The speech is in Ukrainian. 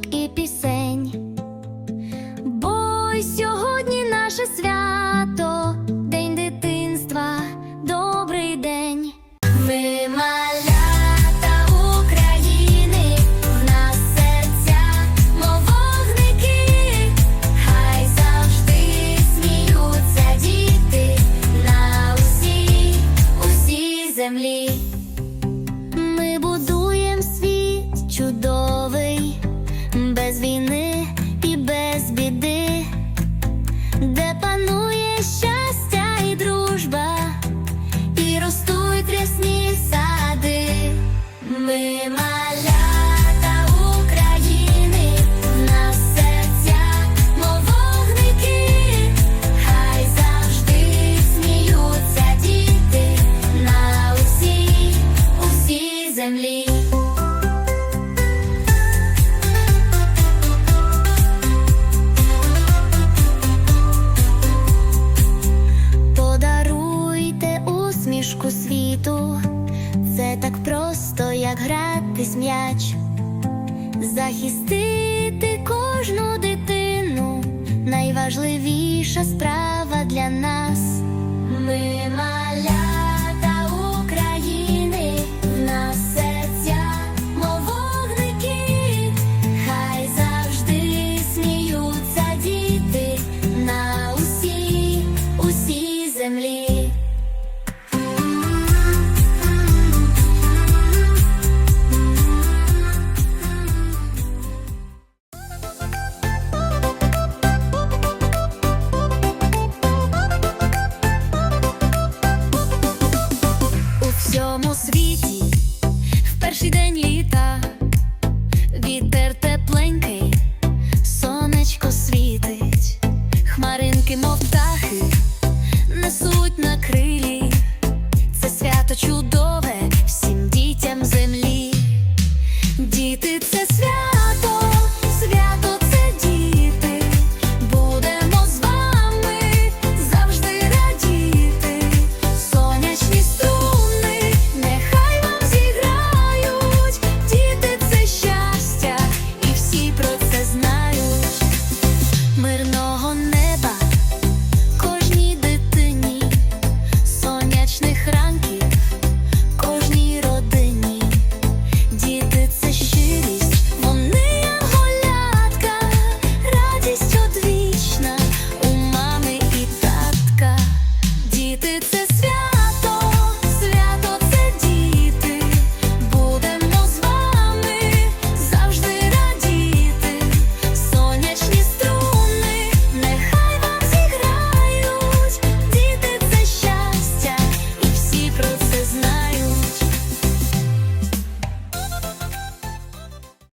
і пісень. Бо сьогодні наше свято, День дитинства, добрий день. Ми малята України, в серця, вогники, хай завжди сміються діти на усій, усій землі. як гратись м'яч, захистити кожну дитину найважливіша справа для нас. Ми малята України, в серця, мов вогники, хай завжди сміються діти на усій землі. перший день літа, вітер тепленький, сонечко світить, хмаринки, мов птахи, несуть на крилі, це свято чудове.